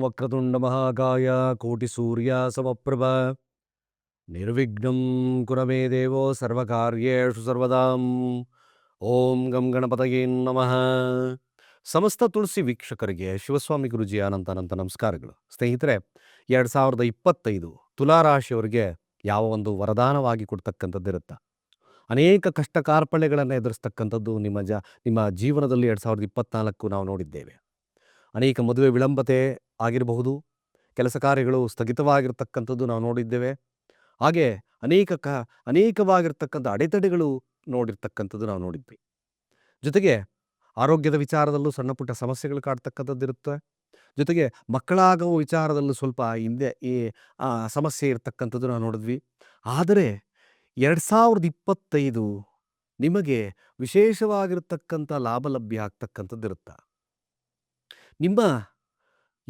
ವಕ್ರತುಂಡ ಮಹಾಕಾಯ ಕೋಟಿ ಸೂರ್ಯ ಸಮಪ್ರಭ ನಿರ್ವಿಘ್ನಂ ಕುರಮೇ ದೇವೋ ಸರ್ವಕಾರ್ಯೇಷು ಸರ್ವದಾಂ ಓಂ ಗಂ ಗಣಪತಯೇ ನಮಃ ಸಮಸ್ತ ತುಳಸಿ ವೀಕ್ಷಕರಿಗೆ ಶಿವಸ್ವಾಮಿ ಗುರುಜಿಯ ಅನಂತ ಅನಂತ ನಮಸ್ಕಾರಗಳು. ಸ್ನೇಹಿತರೆ, ಎರಡು ಸಾವಿರದ ಇಪ್ಪತ್ತೈದು ತುಲಾರಾಶಿಯವರಿಗೆ ಯಾವ ಒಂದು ವರದಾನವಾಗಿ ಕೊಡ್ತಕ್ಕಂಥದ್ದಿರುತ್ತೆ. ಅನೇಕ ಕಷ್ಟ ಕಾರ್ಪಣ್ಯಗಳನ್ನು ಎದುರಿಸ್ತಕ್ಕಂಥದ್ದು ನಿಮ್ಮ ಜ, ನಿಮ್ಮ ಜೀವನದಲ್ಲಿ ಎರಡು ಸಾವಿರದ ಇಪ್ಪತ್ತ್ನಾಲ್ಕು ನಾವು ನೋಡಿದ್ದೇವೆ. ಅನೇಕ ಮದುವೆ ವಿಳಂಬತೆ ಆಗಿರಬಹುದು. ಕೆಲಸ ಕಾರ್ಯಗಳು ಸ್ಥಗಿತವಾಗಿರ್ತಕ್ಕಂಥದ್ದು ನಾವು ನೋಡಿದ್ದೇವೆ. ಹಾಗೆ ಅನೇಕ ಕ, ಅನೇಕವಾಗಿರ್ತಕ್ಕಂಥ ಅಡೆತಡೆಗಳು ನೋಡಿರ್ತಕ್ಕಂಥದ್ದು ನಾವು ನೋಡಿದ್ವಿ. ಜೊತೆಗೆ ಆರೋಗ್ಯದ ವಿಚಾರದಲ್ಲೂ ಸಣ್ಣ ಪುಟ್ಟ ಸಮಸ್ಯೆಗಳು ಕಾಡ್ತಕ್ಕಂಥದ್ದಿರುತ್ತೆ ಜೊತೆಗೆ ಮಕ್ಕಳಾಗುವ ವಿಚಾರದಲ್ಲೂ ಸ್ವಲ್ಪ ಹಿಂದೆ ಈ ಸಮಸ್ಯೆ ಇರತಕ್ಕಂಥದ್ದು ನಾವು ನೋಡಿದ್ವಿ. ಆದರೆ ಎರಡು ಸಾವಿರದ ಇಪ್ಪತ್ತೈದು ನಿಮಗೆ ವಿಶೇಷವಾಗಿರ್ತಕ್ಕಂಥ ಲಾಭ ಲಭ್ಯ ಆಗ್ತಕ್ಕಂಥದ್ದಿರುತ್ತೆ? ನಿಮ್ಮ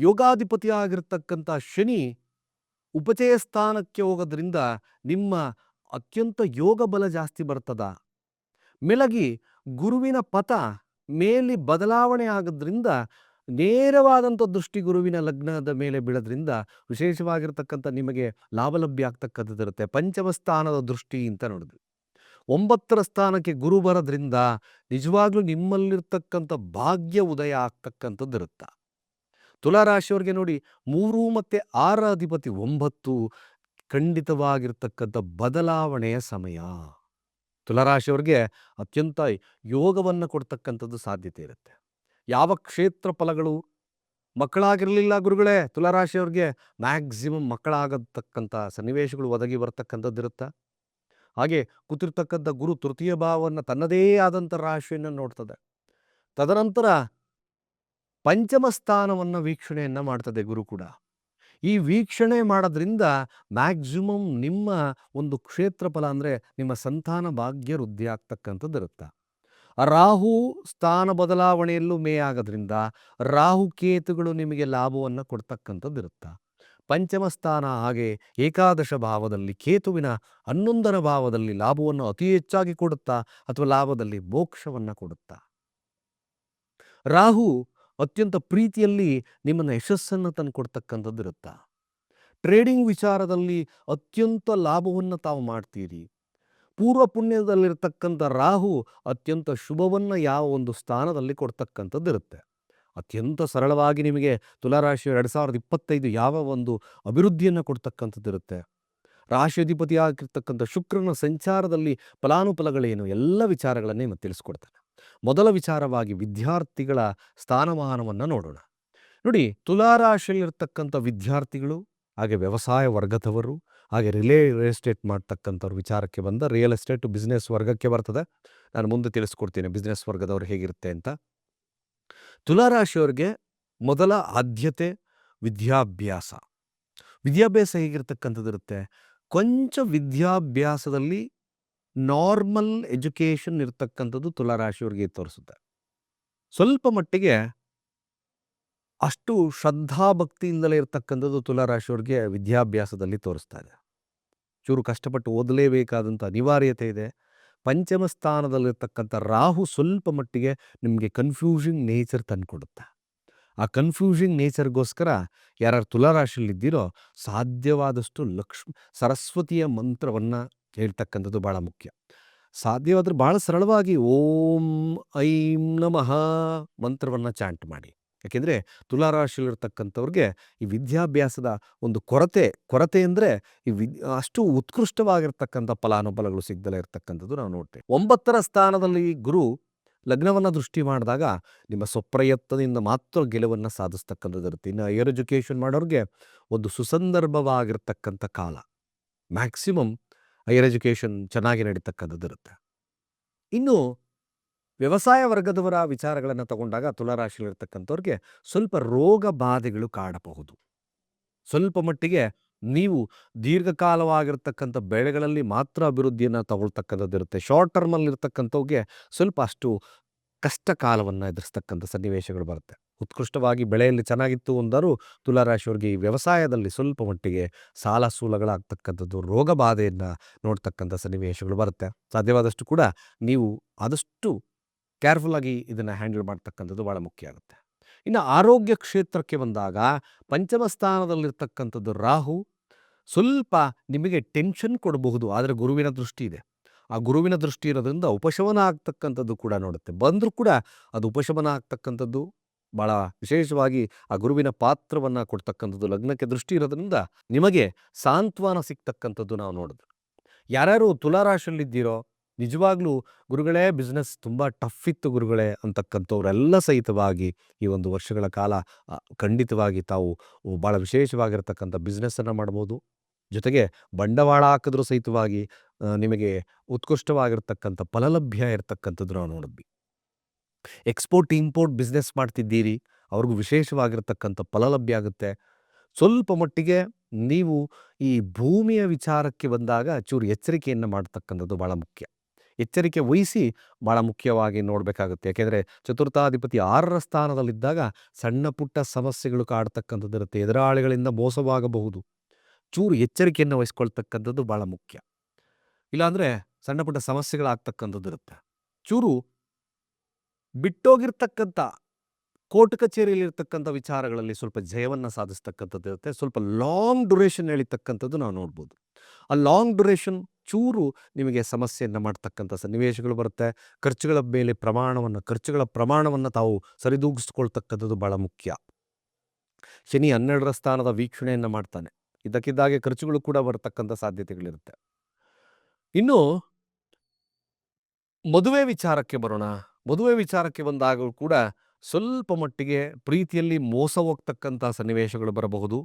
ಯೋಗಾಧಿಪತಿ ಆಗಿರ್ತಕ್ಕಂಥ ಶನಿ ಉಪಚಯ ಸ್ಥಾನಕ್ಕೆ ಹೋಗೋದ್ರಿಂದ ನಿಮ್ಮ ಅತ್ಯಂತ ಯೋಗ ಬಲ ಜಾಸ್ತಿ ಬರ್ತದ. ಮೆಲಗಿ ಗುರುವಿನ ಪಥ ಮೇಲೆ ಬದಲಾವಣೆ ಆಗೋದ್ರಿಂದ ನೇರವಾದಂಥ ದೃಷ್ಟಿ ಗುರುವಿನ ಲಗ್ನದ ಮೇಲೆ ಬೀಳೋದ್ರಿಂದ ವಿಶೇಷವಾಗಿರ್ತಕ್ಕಂಥ ನಿಮಗೆ ಲಾಭಲಭ್ಯ ಆಗ್ತಕ್ಕಂಥದ್ದಿರುತ್ತೆ ಪಂಚಮ ಸ್ಥಾನದ ದೃಷ್ಟಿ ಅಂತ ನೋಡಿದ್ವಿ. ಒಂಬತ್ತರ ಸ್ಥಾನಕ್ಕೆ ಗುರು ಬರೋದ್ರಿಂದ ನಿಜವಾಗ್ಲೂ ನಿಮ್ಮಲ್ಲಿರ್ತಕ್ಕಂಥ ಭಾಗ್ಯ ಉದಯ ಆಗ್ತಕ್ಕಂಥದ್ದಿರುತ್ತೆ ತುಲಾರಾಶಿಯವ್ರಿಗೆ ನೋಡಿ ಮೂರು ಮತ್ತು ಆರ ಅಧಿಪತಿ ಒಂಬತ್ತು ಖಂಡಿತವಾಗಿರ್ತಕ್ಕಂಥ ಬದಲಾವಣೆಯ ಸಮಯ. ತುಲಾರಾಶಿಯವ್ರಿಗೆ ಅತ್ಯಂತ ಯೋಗವನ್ನು ಕೊಡ್ತಕ್ಕಂಥದ್ದು ಸಾಧ್ಯತೆ ಇರುತ್ತೆ. ಯಾವ ಕ್ಷೇತ್ರ ಫಲಗಳು ಮಕ್ಕಳಾಗಿರಲಿಲ್ಲ ಗುರುಗಳೇ ತುಲಾರಾಶಿಯವ್ರಿಗೆ ಮ್ಯಾಕ್ಸಿಮಮ್ ಮಕ್ಕಳಾಗತಕ್ಕಂಥ ಸನ್ನಿವೇಶಗಳು ಒದಗಿ ಬರ್ತಕ್ಕಂಥದ್ದಿರುತ್ತೆ ಹಾಗೆ ಕೂತಿರ್ತಕ್ಕಂಥ ಗುರು ತೃತೀಯ ಭಾವವನ್ನು ತನ್ನದೇ ಆದಂಥ ರಾಶಿಯನ್ನು ನೋಡ್ತದೆ. ತದನಂತರ ಪಂಚಮ ಸ್ಥಾನವನ್ನು ವೀಕ್ಷಣೆಯನ್ನು ಮಾಡ್ತದೆ ಗುರು ಕೂಡ. ಈ ವೀಕ್ಷಣೆ ಮಾಡೋದ್ರಿಂದ ಮ್ಯಾಕ್ಸಿಮಮ್ ನಿಮ್ಮ ಒಂದು ಕ್ಷೇತ್ರ ಫಲ ಅಂದರೆ ನಿಮ್ಮ ಸಂತಾನ ಭಾಗ್ಯ ವೃದ್ಧಿ ಆಗ್ತಕ್ಕಂಥದ್ದು ಇರುತ್ತೆ. ರಾಹು ಸ್ಥಾನ ಬದಲಾವಣೆಯಲ್ಲೂ ಮೇ ಆಗೋದ್ರಿಂದ ರಾಹು ಕೇತುಗಳು ನಿಮಗೆ ಲಾಭವನ್ನು ಕೊಡ್ತಕ್ಕಂಥದ್ದು ಇರುತ್ತೆ. ಪಂಚಮ ಸ್ಥಾನ ಹಾಗೆ ಏಕಾದಶ ಭಾವದಲ್ಲಿ ಕೇತುವಿನ ಹನ್ನೊಂದರ ಭಾವದಲ್ಲಿ ಲಾಭವನ್ನು ಅತಿ ಹೆಚ್ಚಾಗಿ ಕೊಡುತ್ತಾ ಅಥವಾ ಲಾಭದಲ್ಲಿ ಮೋಕ್ಷವನ್ನು ಕೊಡುತ್ತಾ. ರಾಹು ಅತ್ಯಂತ ಪ್ರೀತಿಯಲ್ಲಿ ನಿಮ್ಮನ್ನು ಯಶಸ್ಸನ್ನು ತಂದು ಕೊಡ್ತಕ್ಕಂಥದ್ದು ಇರುತ್ತಾ. ಟ್ರೇಡಿಂಗ್ ವಿಚಾರದಲ್ಲಿ ಅತ್ಯಂತ ಲಾಭವನ್ನು ತಾವು ಮಾಡ್ತೀರಿ. ಪೂರ್ವ ಪುಣ್ಯದಲ್ಲಿರ್ತಕ್ಕಂಥ ರಾಹು ಅತ್ಯಂತ ಶುಭವನ್ನು ಯಾವ ಒಂದು ಸ್ಥಾನದಲ್ಲಿ ಕೊಡ್ತಕ್ಕಂಥದ್ದು ಇರುತ್ತೆ. ಅತ್ಯಂತ ಸರಳವಾಗಿ ನಿಮಗೆ ತುಲಾರಾಶಿ ಎರಡು ಸಾವಿರದ ಇಪ್ಪತ್ತೈದು ಯಾವ ಒಂದು ಅಭಿವೃದ್ಧಿಯನ್ನು ಕೊಡ್ತಕ್ಕಂಥದ್ದು ಇರುತ್ತೆ. ರಾಶಿ ಆಗಿರ್ತಕ್ಕಂಥ ಶುಕ್ರನ ಸಂಚಾರದಲ್ಲಿ ಫಲಾನುಫಲಗಳೇನು? ಎಲ್ಲ ವಿಚಾರಗಳನ್ನೇ ಮತ್ತೆ ತಿಳಿಸ್ಕೊಡ್ತಾನೆ. ಮೊದಲ ವಿಚಾರವಾಗಿ ವಿದ್ಯಾರ್ಥಿಗಳ ಸ್ಥಾನಮಾನವನ್ನು ನೋಡೋಣ. ನೋಡಿ, ತುಲಾರಾಶಿಯಲ್ಲಿರ್ತಕ್ಕಂಥ ವಿದ್ಯಾರ್ಥಿಗಳು, ಹಾಗೆ ವ್ಯವಸಾಯ ವರ್ಗದವರು, ಹಾಗೆ ರಿಲೇ ರಿಯಲ್ ಎಸ್ಟೇಟ್ ಮಾಡ್ತಕ್ಕಂಥವ್ರ ವಿಚಾರಕ್ಕೆ ಬಂದ ರಿಯಲ್ ಎಸ್ಟೇಟ್ ಬಿಸ್ನೆಸ್ ವರ್ಗಕ್ಕೆ ಬರ್ತದೆ. ನಾನು ಮುಂದೆ ತಿಳಿಸ್ಕೊಡ್ತೀನಿ ಬಿಸ್ನೆಸ್ ವರ್ಗದವ್ರು ಹೇಗಿರುತ್ತೆ ಅಂತ. ತುಲಾರಾಶಿಯವ್ರಿಗೆ ಮೊದಲ ಆದ್ಯತೆ ವಿದ್ಯಾಭ್ಯಾಸ. ವಿದ್ಯಾಭ್ಯಾಸ ಹೇಗಿರ್ತಕ್ಕಂಥದ್ದಿರುತ್ತೆ? ಕೊಂಚ ವಿದ್ಯಾಭ್ಯಾಸದಲ್ಲಿ ನಾರ್ಮಲ್ ಎಜುಕೇಷನ್ ಇರ್ತಕ್ಕಂಥದ್ದು ತುಲಾರಾಶಿಯವ್ರಿಗೆ ತೋರಿಸುತ್ತೆ. ಸ್ವಲ್ಪ ಮಟ್ಟಿಗೆ ಅಷ್ಟು ಶ್ರದ್ಧಾಭಕ್ತಿಯಿಂದಲೇ ಇರ್ತಕ್ಕಂಥದ್ದು ತುಲಾರಾಶಿಯವ್ರಿಗೆ ವಿದ್ಯಾಭ್ಯಾಸದಲ್ಲಿ ತೋರಿಸ್ತಾ ಇದೆ. ಚೂರು ಕಷ್ಟಪಟ್ಟು ಓದಲೇಬೇಕಾದಂಥ ಅನಿವಾರ್ಯತೆ ಇದೆ. ಪಂಚಮ ಸ್ಥಾನದಲ್ಲಿರ್ತಕ್ಕಂಥ ರಾಹು ಸ್ವಲ್ಪ ಮಟ್ಟಿಗೆ ನಿಮಗೆ ಕನ್ಫ್ಯೂಸಿಂಗ್ ನೇಚರ್ ತಂದುಕೊಡುತ್ತೆ. ಆ ಕನ್ಫ್ಯೂಸಿಂಗ್ ನೇಚರ್ಗೋಸ್ಕರ ಯಾರು ತುಲಾರಾಶಿಯಲ್ಲಿದ್ದೀರೋ ಸಾಧ್ಯವಾದಷ್ಟು ಲಕ್ಷ್ಮ, ಸರಸ್ವತಿಯ ಮಂತ್ರವನ್ನು ಹೇಳ್ತಕ್ಕಂಥದ್ದು ಭಾಳ ಮುಖ್ಯ. ಸಾಧ್ಯವಾದರೆ ಭಾಳ ಸರಳವಾಗಿ ಓಂ, ಐಂ ನಮಃ ಮಂತ್ರವನ್ನು ಚಾಂಟ್ ಮಾಡಿ. ಯಾಕೆಂದರೆ ತುಲಾರಾಶಿಯಲ್ಲಿರ್ತಕ್ಕಂಥವ್ರಿಗೆ ಈ ವಿದ್ಯಾಭ್ಯಾಸದ ಒಂದು ಕೊರತೆ ಕೊರತೆ ಅಂದರೆ ಈ ವಿದ್, ಅಷ್ಟು ಉತ್ಕೃಷ್ಟವಾಗಿರ್ತಕ್ಕಂಥ ಫಲಾನುಫಲಗಳು ಸಿಗ್ದಲೇ ಇರ್ತಕ್ಕಂಥದ್ದು ನಾವು ನೋಡ್ತೇವೆ. ಒಂಬತ್ತರ ಸ್ಥಾನದಲ್ಲಿ ಗುರು ಲಗ್ನವನ್ನು ದೃಷ್ಟಿ ಮಾಡಿದಾಗ ನಿಮ್ಮ ಸ್ವಪ್ರಯತ್ನದಿಂದ ಮಾತ್ರ ಗೆಲುವನ್ನು ಸಾಧಿಸ್ತಕ್ಕಂಥದ್ದು ಇರುತ್ತೆ. ಇನ್ನು ಹೈಯರ್ ಎಜುಕೇಷನ್ ಮಾಡೋರಿಗೆ ಒಂದು ಸುಸಂದರ್ಭವಾಗಿರ್ತಕ್ಕಂಥ ಕಾಲ. ಮ್ಯಾಕ್ಸಿಮಮ್ ಹೈಯರ್ ಎಜುಕೇಷನ್ ಚೆನ್ನಾಗಿ ನಡೀತಕ್ಕಂಥದ್ದು ಇರುತ್ತೆ. ಇನ್ನು ವ್ಯವಸಾಯ ವರ್ಗದವರ ವಿಚಾರಗಳನ್ನು ತಗೊಂಡಾಗ ತುಲಾರಾಶಿಯಲ್ಲಿರ್ತಕ್ಕಂಥವ್ರಿಗೆ ಸ್ವಲ್ಪ ರೋಗ ಬಾಧೆಗಳು ಕಾಡಬಹುದು. ಸ್ವಲ್ಪ ಮಟ್ಟಿಗೆ ನೀವು ದೀರ್ಘಕಾಲವಾಗಿರ್ತಕ್ಕಂಥ ಬೆಳೆಗಳಲ್ಲಿ ಮಾತ್ರ ಅಭಿವೃದ್ಧಿಯನ್ನು ತಗೊಳ್ತಕ್ಕಂಥದ್ದು ಇರುತ್ತೆ. ಶಾರ್ಟ್ ಟರ್ಮಲ್ಲಿ ಇರ್ತಕ್ಕಂಥವ್ಗೆ ಸ್ವಲ್ಪ ಅಷ್ಟು ಕಷ್ಟ ಕಾಲವನ್ನು ಎದುರಿಸ್ತಕ್ಕಂಥ ಸನ್ನಿವೇಶಗಳು ಬರುತ್ತೆ. ಉತ್ಕೃಷ್ಟವಾಗಿ ಬೆಳೆಯಲ್ಲಿ ಚೆನ್ನಾಗಿತ್ತು ಅಂದರೂ ತುಲಾರಾಶಿಯವ್ರಿಗೆ ಈ ವ್ಯವಸಾಯದಲ್ಲಿ ಸ್ವಲ್ಪ ಮಟ್ಟಿಗೆ ಸಾಲ ಸೂಲಗಳಾಗ್ತಕ್ಕಂಥದ್ದು, ರೋಗ ಬಾಧೆಯನ್ನು ನೋಡ್ತಕ್ಕಂಥ ಸನ್ನಿವೇಶಗಳು ಬರುತ್ತೆ. ಸಾಧ್ಯವಾದಷ್ಟು ಕೂಡ ನೀವು ಆದಷ್ಟು ಕೇರ್ಫುಲ್ಲಾಗಿ ಇದನ್ನು ಹ್ಯಾಂಡಲ್ ಮಾಡ್ತಕ್ಕಂಥದ್ದು ಭಾಳ ಮುಖ್ಯ ಆಗುತ್ತೆ. ಇನ್ನು ಆರೋಗ್ಯ ಕ್ಷೇತ್ರಕ್ಕೆ ಬಂದಾಗ ಪಂಚಮ ಸ್ಥಾನದಲ್ಲಿರ್ತಕ್ಕಂಥದ್ದು ರಾಹು. ಸ್ವಲ್ಪ ನಿಮಗೆ ಟೆನ್ಷನ್ ಕೊಡಬಹುದು, ಆದರೆ ಗುರುವಿನ ದೃಷ್ಟಿ ಇದೆ. ಆ ಗುರುವಿನ ದೃಷ್ಟಿ ಇರೋದ್ರಿಂದ ಉಪಶಮನ ಆಗ್ತಕ್ಕಂಥದ್ದು ಕೂಡ ನೋಡುತ್ತೆ. ಬಂದರೂ ಕೂಡ ಅದು ಉಪಶಮನ ಆಗ್ತಕ್ಕಂಥದ್ದು ಭಾಳ ವಿಶೇಷವಾಗಿ ಆ ಗುರುವಿನ ಪಾತ್ರವನ್ನು ಕೊಡ್ತಕ್ಕಂಥದ್ದು, ಲಗ್ನಕ್ಕೆ ದೃಷ್ಟಿ ಇರೋದ್ರಿಂದ ನಿಮಗೆ ಸಾಂತ್ವನ ಸಿಗ್ತಕ್ಕಂಥದ್ದು ನಾವು ನೋಡಿದ್ರು ಯಾರ್ಯಾರು ತುಲಾರಾಶಿಯಲ್ಲಿದ್ದೀರೋ, ನಿಜವಾಗ್ಲೂ ಗುರುಗಳೇ ಬಿಸ್ನೆಸ್ ತುಂಬ ಟಫ್ ಇತ್ತು ಗುರುಗಳೇ ಅಂತಕ್ಕಂಥವರೆಲ್ಲ ಸಹಿತವಾಗಿ ಈ ಒಂದು ವರ್ಷಗಳ ಕಾಲ ಖಂಡಿತವಾಗಿ ತಾವು ಭಾಳ ವಿಶೇಷವಾಗಿರ್ತಕ್ಕಂಥ ಬಿಸ್ನೆಸ್ಸನ್ನು ಮಾಡ್ಬೋದು ಜೊತೆಗೆ ಬಂಡವಾಳ ಹಾಕಿದ್ರೂ ಸಹಿತವಾಗಿ ನಿಮಗೆ ಉತ್ಕೃಷ್ಟವಾಗಿರ್ತಕ್ಕಂಥ ಫಲಲಭ್ಯ ಇರತಕ್ಕಂಥದ್ದು ನಾವು ನೋಡಿದ್ವಿ. ಎಕ್ಸ್ಪೋರ್ಟ್ ಇಂಪೋರ್ಟ್ ಬಿಸ್ನೆಸ್ ಮಾಡ್ತಿದ್ದೀರಿ, ಅವ್ರಿಗೂ ವಿಶೇಷವಾಗಿರ್ತಕ್ಕಂಥ ಫಲಲಭ್ಯ ಆಗುತ್ತೆ. ಸ್ವಲ್ಪ ಮಟ್ಟಿಗೆ ನೀವು ಈ ಭೂಮಿಯ ವಿಚಾರಕ್ಕೆ ಬಂದಾಗ ಚೂರು ಎಚ್ಚರಿಕೆಯನ್ನು ಮಾಡ್ತಕ್ಕಂಥದ್ದು ಭಾಳ ಮುಖ್ಯ. ಎಚ್ಚರಿಕೆ ವಹಿಸಿ ಭಾಳ ಮುಖ್ಯವಾಗಿ ನೋಡಬೇಕಾಗುತ್ತೆ. ಯಾಕೆಂದರೆ ಚತುರ್ಥಾಧಿಪತಿ ಆರರ ಸ್ಥಾನದಲ್ಲಿದ್ದಾಗ ಸಣ್ಣ ಪುಟ್ಟ ಸಮಸ್ಯೆಗಳು ಕಾಡ್ತಕ್ಕಂಥದ್ದು ಇರುತ್ತೆ, ಎದುರಾಳಿಗಳಿಂದ ಮೋಸವಾಗಬಹುದು. ಚೂರು ಎಚ್ಚರಿಕೆಯನ್ನು ವಹಿಸ್ಕೊಳ್ತಕ್ಕಂಥದ್ದು ಭಾಳ ಮುಖ್ಯ. ಇಲ್ಲಾಂದರೆ ಸಣ್ಣ ಪುಟ್ಟ ಸಮಸ್ಯೆಗಳಾಗ್ತಕ್ಕಂಥದ್ದು ಇರುತ್ತೆ. ಚೂರು ಬಿಟ್ಟೋಗಿರ್ತಕ್ಕಂಥ ಕೋರ್ಟ್ ಕಚೇರಿಯಲ್ಲಿರ್ತಕ್ಕಂಥ ವಿಚಾರಗಳಲ್ಲಿ ಸ್ವಲ್ಪ ಜಯವನ್ನು ಸಾಧಿಸ್ತಕ್ಕಂಥದ್ದು ಇರುತ್ತೆ. ಸ್ವಲ್ಪ ಲಾಂಗ್ ಡ್ಯುರೇಷನ್ ಎಳಿತಕ್ಕಂಥದ್ದು ನಾವು ನೋಡ್ಬೋದು. ಆ ಲಾಂಗ್ ಡ್ಯುರೇಷನ್ ಚೂರು ನಿಮಗೆ ಸಮಸ್ಯೆಯನ್ನು ಮಾಡ್ತಕ್ಕಂಥ ಸನ್ನಿವೇಶಗಳು ಬರುತ್ತೆ. ಖರ್ಚುಗಳ ಮೇಲೆ ಪ್ರಮಾಣವನ್ನು, ಖರ್ಚುಗಳ ಪ್ರಮಾಣವನ್ನು ತಾವು ಸರಿದೂಗಿಸ್ಕೊಳ್ತಕ್ಕಂಥದ್ದು ಭಾಳ ಮುಖ್ಯ. ಶನಿ ಹನ್ನೆರಡರ ಸ್ಥಾನದ ವೀಕ್ಷಣೆಯನ್ನು ಮಾಡ್ತಾನೆ. ಇದಕ್ಕಿದ್ದಾಗೆ ಖರ್ಚುಗಳು ಕೂಡ ಬರತಕ್ಕಂಥ ಸಾಧ್ಯತೆಗಳಿರುತ್ತೆ. ಇನ್ನು ಮದುವೆ ವಿಚಾರಕ್ಕೆ ಬರೋಣ. ಮದುವೆ ವಿಚಾರಕ್ಕೆ ಬಂದಾಗಲೂ ಕೂಡ ಸ್ವಲ್ಪ ಮಟ್ಟಿಗೆ ಪ್ರೀತಿಯಲ್ಲಿ ಮೋಸ ಹೋಗ್ತಕ್ಕಂಥ ಸನ್ನಿವೇಶಗಳು ಬರಬಹುದು.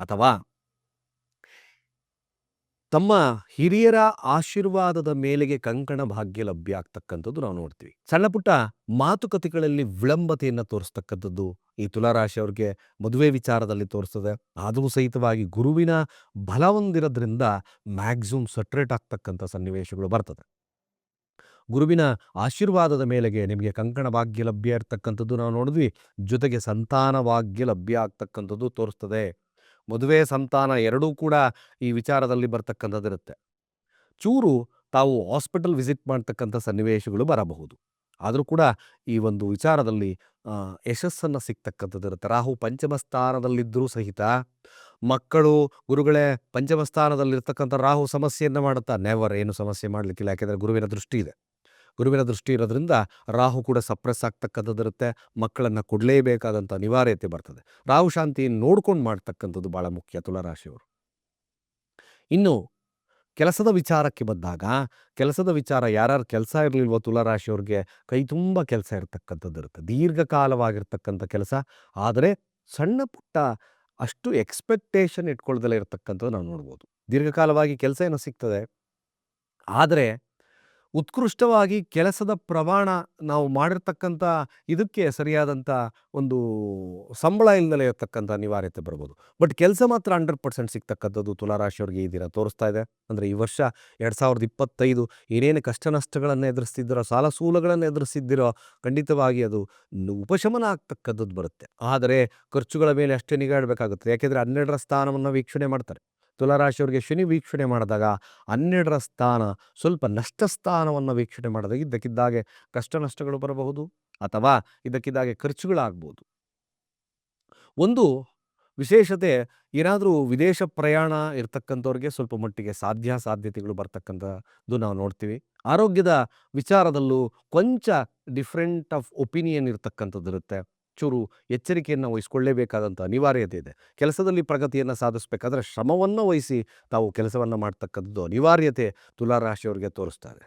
ಅಥವಾ ತಮ್ಮ ಹಿರಿಯರ ಆಶೀರ್ವಾದದ ಮೇಲೆಗೆ ಕಂಕಣ ಭಾಗ್ಯ ಲಭ್ಯ ಆಗ್ತಕ್ಕಂಥದ್ದು ನಾವು ನೋಡ್ತೀವಿ. ಸಣ್ಣ ಪುಟ್ಟ ಮಾತುಕತೆಗಳಲ್ಲಿ ವಿಳಂಬತೆಯನ್ನು ತೋರಿಸ್ತಕ್ಕಂಥದ್ದು ಈ ತುಲಾರಾಶಿಯವ್ರಿಗೆ ಮದುವೆ ವಿಚಾರದಲ್ಲಿ ತೋರಿಸ್ತದೆ. ಆದರೂ ಸಹಿತವಾಗಿ ಗುರುವಿನ ಬಲ ಹೊಂದಿರೋದ್ರಿಂದ ಮ್ಯಾಕ್ಸಿಮಮ್ ಸಟ್ರೇಟ್ ಆಗ್ತಕ್ಕಂಥ ಸನ್ನಿವೇಶಗಳು ಬರ್ತದೆ. ಗುರುವಿನ ಆಶೀರ್ವಾದದ ಮೇಲೆಗೆ ನಿಮಗೆ ಕಂಕಣ ಭಾಗ್ಯ ಲಭ್ಯ ಇರ್ತಕ್ಕಂಥದ್ದು ನಾವು ನೋಡಿದ್ವಿ. ಜೊತೆಗೆ ಸಂತಾನ ಭಾಗ್ಯ ಲಭ್ಯ ಆಗ್ತಕ್ಕಂಥದ್ದು ತೋರಿಸ್ತದೆ. ಮದುವೆ ಸಂತಾನ ಎರಡೂ ಕೂಡ ಈ ವಿಚಾರದಲ್ಲಿ ಬರ್ತಕ್ಕಂಥದ್ದಿರುತ್ತೆ ಚೂರು ತಾವು ಹಾಸ್ಪಿಟಲ್ ವಿಸಿಟ್ ಮಾಡ್ತಕ್ಕಂಥ ಸನ್ನಿವೇಶಗಳು ಬರಬಹುದು. ಆದರೂ ಕೂಡ ಈ ಒಂದು ವಿಚಾರದಲ್ಲಿ ಯಶಸ್ಸನ್ನು ಸಿಗ್ತಕ್ಕಂಥದ್ದಿರುತ್ತೆ ರಾಹು ಪಂಚಮ ಸ್ಥಾನದಲ್ಲಿದ್ದರೂ ಸಹಿತ ಮಕ್ಕಳು, ಗುರುಗಳೇ ಪಂಚಮ ಸ್ಥಾನದಲ್ಲಿರ್ತಕ್ಕಂಥ ರಾಹು ಸಮಸ್ಯೆಯನ್ನು ಮಾಡುತ್ತಾ ನೆವರ್ ಏನು ಸಮಸ್ಯೆ ಮಾಡಲಿಕ್ಕಿಲ್ಲ. ಯಾಕೆಂದರೆ ಗುರುವಿನ ದೃಷ್ಟಿ ಇದೆ. ಗುರುವಿನ ದೃಷ್ಟಿ ಇರೋದ್ರಿಂದ ರಾಹು ಕೂಡ ಸಪ್ರೆಸ್ ಆಗ್ತಕ್ಕಂಥದ್ದಿರುತ್ತೆ ಮಕ್ಕಳನ್ನು ಕೊಡಲೇಬೇಕಾದಂಥ ಅನಿವಾರ್ಯತೆ ಬರ್ತದೆ. ರಾಹು ಶಾಂತಿ ನೋಡ್ಕೊಂಡು ಮಾಡ್ತಕ್ಕಂಥದ್ದು ಭಾಳ ಮುಖ್ಯ ತುಲಾರಾಶಿಯವರು. ಇನ್ನು ಕೆಲಸದ ವಿಚಾರಕ್ಕೆ ಬಂದಾಗ, ಕೆಲಸದ ವಿಚಾರ ಯಾರ್ಯಾರು ಕೆಲಸ ಇರಲಿಲ್ವೋ ತುಲಾರಾಶಿಯವ್ರಿಗೆ ಕೈ ತುಂಬ ಕೆಲಸ ಇರತಕ್ಕಂಥದ್ದು ಇರುತ್ತೆ. ದೀರ್ಘಕಾಲವಾಗಿರ್ತಕ್ಕಂಥ ಕೆಲಸ, ಆದರೆ ಸಣ್ಣ ಪುಟ್ಟ ಅಷ್ಟು ಎಕ್ಸ್ಪೆಕ್ಟೇಷನ್ ಇಟ್ಕೊಳ್ದಲೇ ಇರತಕ್ಕಂಥದ್ದು ನಾವು ನೋಡ್ಬೋದು. ದೀರ್ಘಕಾಲವಾಗಿ ಕೆಲಸ ಏನೋ ಸಿಗ್ತದೆ, ಆದರೆ ಉತ್ಕೃಷ್ಟವಾಗಿ ಕೆಲಸದ ಪ್ರಮಾಣ ನಾವು ಮಾಡಿರ್ತಕ್ಕಂಥ ಇದಕ್ಕೆ ಸರಿಯಾದಂಥ ಒಂದು ಸಂಬಳ ಇಲ್ಲದಲೇ ಇರತಕ್ಕಂಥ ಅನಿವಾರ್ಯತೆ ಬರ್ಬೋದು. ಬಟ್ ಕೆಲಸ ಮಾತ್ರ ಹಂಡ್ರೆಡ್ ಪರ್ಸೆಂಟ್ ಸಿಗ್ತಕ್ಕಂಥದ್ದು ತುಲಾರಾಶಿಯವ್ರಿಗೆ ಈ ದಿನ ತೋರಿಸ್ತಾ ಇದೆ. ಅಂದರೆ ಈ ವರ್ಷ ಎರಡು ಸಾವಿರದ ಇಪ್ಪತ್ತೈದು ಏನೇನು ಕಷ್ಟ ನಷ್ಟಗಳನ್ನು ಎದುರಿಸ್ತಿದ್ದೀರೋ, ಸಾಲ ಸೂಲಗಳನ್ನು ಎದುರಿಸ್ತಿದ್ದೀರೋ, ಖಂಡಿತವಾಗಿ ಅದು ಉಪಶಮನ ಆಗ್ತಕ್ಕಂಥದ್ದು ಬರುತ್ತೆ. ಆದರೆ ಖರ್ಚುಗಳ ಮೇಲೆ ಅಷ್ಟೇ ನಿಗಾ ಇಡಬೇಕಾಗುತ್ತೆ. ಯಾಕೆಂದರೆ ಹನ್ನೆರಡರ ಸ್ಥಾನವನ್ನು ವೀಕ್ಷಣೆ ಮಾಡ್ತಾರೆ. ತುಲಾರಾಶಿಯವರಿಗೆ ಶನಿ ವೀಕ್ಷಣೆ ಮಾಡಿದಾಗ ಹನ್ನೆರಡರ ಸ್ಥಾನ ಸ್ವಲ್ಪ ನಷ್ಟ ಸ್ಥಾನವನ್ನು ವೀಕ್ಷಣೆ ಮಾಡಿದಾಗ ಇದ್ದಕ್ಕಿದ್ದಾಗೆ ಕಷ್ಟ ನಷ್ಟಗಳು ಬರಬಹುದು ಅಥವಾ ಇದಕ್ಕಿದ್ದಾಗೆ ಖರ್ಚುಗಳಾಗ್ಬೋದು. ಒಂದು ವಿಶೇಷತೆ ಏನಾದರೂ ವಿದೇಶ ಪ್ರಯಾಣ ಇರ್ತಕ್ಕಂಥವ್ರಿಗೆ ಸ್ವಲ್ಪ ಮಟ್ಟಿಗೆ ಸಾಧ್ಯ ಸಾಧ್ಯತೆಗಳು ಬರ್ತಕ್ಕಂಥದ್ದು ನಾವು ನೋಡ್ತೀವಿ. ಆರೋಗ್ಯದ ವಿಚಾರದಲ್ಲೂ ಕೊಂಚ ಡಿಫ್ರೆಂಟ್ ಆಫ್ ಒಪಿನಿಯನ್ ಇರ್ತಕ್ಕಂಥದ್ದು ಇರುತ್ತೆ ಚೂರು ಎಚ್ಚರಿಕೆಯನ್ನು ವಹಿಸ್ಕೊಳ್ಳೇಬೇಕಾದಂಥ ಅನಿವಾರ್ಯತೆ ಇದೆ. ಕೆಲಸದಲ್ಲಿ ಪ್ರಗತಿಯನ್ನು ಸಾಧಿಸಬೇಕಾದ್ರೆ ಶ್ರಮವನ್ನು ವಹಿಸಿ ತಾವು ಕೆಲಸವನ್ನು ಮಾಡ್ತಕ್ಕಂಥದ್ದು ಅನಿವಾರ್ಯತೆ ತುಲಾರಾಶಿಯವರಿಗೆ ತೋರಿಸ್ತಾರೆ.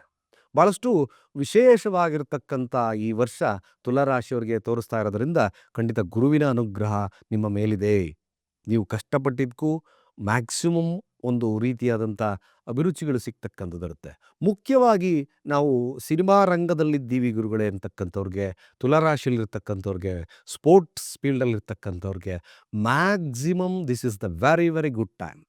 ಭಾಳಷ್ಟು ವಿಶೇಷವಾಗಿರ್ತಕ್ಕಂಥ ಈ ವರ್ಷ ತುಲಾರಾಶಿಯವರಿಗೆ ತೋರಿಸ್ತಾ ಇರೋದ್ರಿಂದ ಖಂಡಿತ ಗುರುವಿನ ಅನುಗ್ರಹ ನಿಮ್ಮ ಮೇಲಿದೆ. ನೀವು ಕಷ್ಟಪಟ್ಟಿದ್ದಕ್ಕೂ ಮ್ಯಾಕ್ಸಿಮಮ್ ಒಂದು ರೀತಿಯಾದಂಥ ಅಭಿರುಚಿಗಳು ಸಿಗ್ತಕ್ಕಂಥದ್ದಿರುತ್ತೆ ಮುಖ್ಯವಾಗಿ ನಾವು ಸಿನಿಮಾ ರಂಗದಲ್ಲಿದ್ದೀವಿ ಗುರುಗಳೇ ಅಂತಕ್ಕಂಥವ್ರಿಗೆ, ತುಲಾರಾಶಿಯಲ್ಲಿರ್ತಕ್ಕಂಥವ್ರಿಗೆ, sports ಫೀಲ್ಡಲ್ಲಿರ್ತಕ್ಕಂಥವ್ರಿಗೆ, maximum this is the very very good time.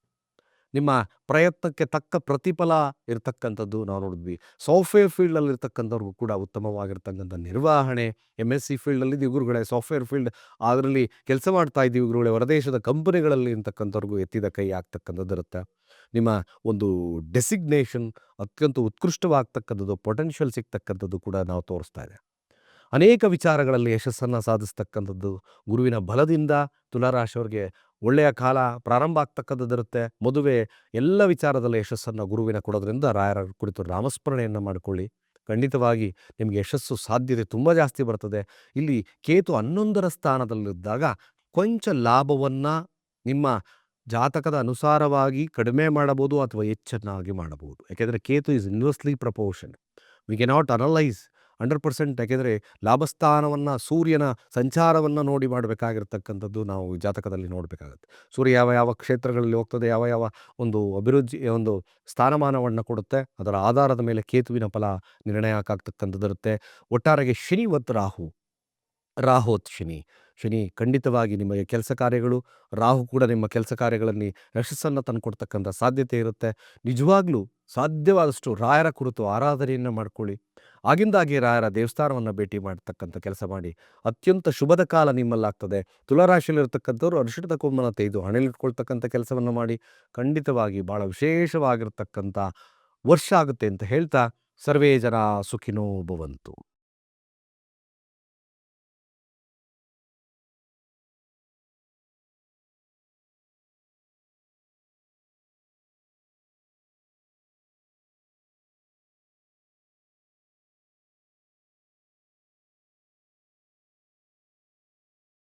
ನಿಮ್ಮ ಪ್ರಯತ್ನಕ್ಕೆ ತಕ್ಕ ಪ್ರತಿಫಲ ಇರತಕ್ಕಂಥದ್ದು ನಾವು ನೋಡಿದ್ವಿ. ಸಾಫ್ಟ್ವೇರ್ ಫೀಲ್ಡಲ್ಲಿ ಇರ್ತಕ್ಕಂಥವ್ರಿಗೂ ಕೂಡ ಉತ್ತಮವಾಗಿರ್ತಕ್ಕಂಥ ನಿರ್ವಹಣೆ ಎಂ ಎಸ್ ಸಿ ಫೀಲ್ಡಲ್ಲಿ ಗುರುಗಳೇ, ಸಾಫ್ಟ್ವೇರ್ ಫೀಲ್ಡ್ ಅದರಲ್ಲಿ ಕೆಲಸ ಮಾಡ್ತಾ ಇದ್ದೀವಿ ಗುರುಗಳೇ, ಹೊರದೇಶದ ಕಂಪನಿಗಳಲ್ಲಿ ಇರ್ತಕ್ಕಂಥವ್ರಿಗೂ ಎತ್ತಿದ ಕೈ ಆಗ್ತಕ್ಕಂಥದ್ದು ಇರುತ್ತೆ. ನಿಮ್ಮ ಒಂದು ಡೆಸಿಗ್ನೇಷನ್ ಅತ್ಯಂತ ಉತ್ಕೃಷ್ಟವಾಗ್ತಕ್ಕಂಥದ್ದು ಪೊಟೆನ್ಷಿಯಲ್ ಸಿಗ್ತಕ್ಕಂಥದ್ದು ಕೂಡ ನಾವು ತೋರಿಸ್ತಾ ಇದೆ. ಅನೇಕ ವಿಚಾರಗಳಲ್ಲಿ ಯಶಸ್ಸನ್ನು ಸಾಧಿಸ್ತಕ್ಕಂಥದ್ದು ಗುರುವಿನ ಬಲದಿಂದ ತುಲಾರಾಶಿಯವರಿಗೆ ಒಳ್ಳೆಯ ಕಾಲ ಪ್ರಾರಂಭ ಆಗ್ತಕ್ಕಂಥದ್ದಿರುತ್ತೆ. ಮದುವೆ ಎಲ್ಲ ವಿಚಾರದಲ್ಲಿ ಯಶಸ್ಸನ್ನು ಗುರುವಿನ ಕೊಡೋದ್ರಿಂದ ರಾಯರ ಕುರಿತು ನಾಮಸ್ಮರಣೆಯನ್ನು ಮಾಡಿಕೊಳ್ಳಿ. ಖಂಡಿತವಾಗಿ ನಿಮಗೆ ಯಶಸ್ಸು ಸಾಧ್ಯತೆ ತುಂಬ ಜಾಸ್ತಿ ಬರ್ತದೆ. ಇಲ್ಲಿ ಕೇತು ಹನ್ನೊಂದರ ಸ್ಥಾನದಲ್ಲಿದ್ದಾಗ ಕೊಂಚ ಲಾಭವನ್ನು ನಿಮ್ಮ ಜಾತಕದ ಅನುಸಾರವಾಗಿ ಕಡಿಮೆ ಮಾಡಬಹುದು ಅಥವಾ ಹೆಚ್ಚನ್ನಾಗಿ ಮಾಡಬಹುದು. ಯಾಕೆಂದರೆ Ketu is inversely proportion we can not analyse hundred percent ಯಾಕೆಂದರೆ ಲಾಭಸ್ಥಾನವನ್ನು, ಸೂರ್ಯನ ಸಂಚಾರವನ್ನು ನೋಡಿ ಮಾಡಬೇಕಾಗಿರ್ತಕ್ಕಂಥದ್ದು ನಾವು ಜಾತಕದಲ್ಲಿ ನೋಡಬೇಕಾಗತ್ತೆ. ಸೂರ್ಯ ಯಾವ ಯಾವ ಕ್ಷೇತ್ರಗಳಲ್ಲಿ ಹೋಗ್ತದೆ, ಯಾವ ಯಾವ ಒಂದು ಅಭಿವೃದ್ಧಿ, ಒಂದು ಸ್ಥಾನಮಾನವನ್ನು ಕೊಡುತ್ತೆ, ಅದರ ಆಧಾರದ ಮೇಲೆ ಕೇತುವಿನ ಫಲ ನಿರ್ಣಯ ಆಗ್ತಕ್ಕಂಥದ್ದಿರುತ್ತೆ. ಒಟ್ಟಾರೆಗೆ ಶನಿವತ್ ರಾಹು, ರಾಹೋತ್ ಶನಿ. ಶನಿ ಖಂಡಿತವಾಗಿ ನಿಮಗೆ ಕೆಲಸ ಕಾರ್ಯಗಳು, ರಾಹು ಕೂಡ ನಿಮ್ಮ ಕೆಲಸ ಕಾರ್ಯಗಳಲ್ಲಿ ಯಶಸ್ಸನ್ನು ತಂದುಕೊಡ್ತಕ್ಕಂಥ ಸಾಧ್ಯತೆ ಇರುತ್ತೆ. ನಿಜವಾಗ್ಲೂ ಸಾಧ್ಯವಾದಷ್ಟು ರಾಯರ ಕುರಿತು ಆರಾಧನೆಯನ್ನು ಮಾಡ್ಕೊಳ್ಳಿ. ಆಗಿಂದಾಗಿ ರಾಯರ ದೇವಸ್ಥಾನವನ್ನು ಭೇಟಿ ಮಾಡ್ತಕ್ಕಂಥ ಕೆಲಸ ಮಾಡಿ. ಅತ್ಯಂತ ಶುಭದ ಕಾಲ ನಿಮ್ಮಲ್ಲಾಗ್ತದೆ. ತುಲಾರಾಶಿಯಲ್ಲಿರ್ತಕ್ಕಂಥವ್ರು ಅರಿಶಿಣದ ಕುಂಭನ ತೆಗೆದು ಹಣೆಲಿಟ್ಕೊಳ್ತಕ್ಕಂಥ ಕೆಲಸವನ್ನು ಮಾಡಿ. ಖಂಡಿತವಾಗಿ ಭಾಳ ವಿಶೇಷವಾಗಿರ್ತಕ್ಕಂಥ ವರ್ಷ ಆಗುತ್ತೆ ಅಂತ ಹೇಳ್ತಾ, ಸರ್ವೇ ಜನ ಸುಖಿನೋ ಭವಂತು.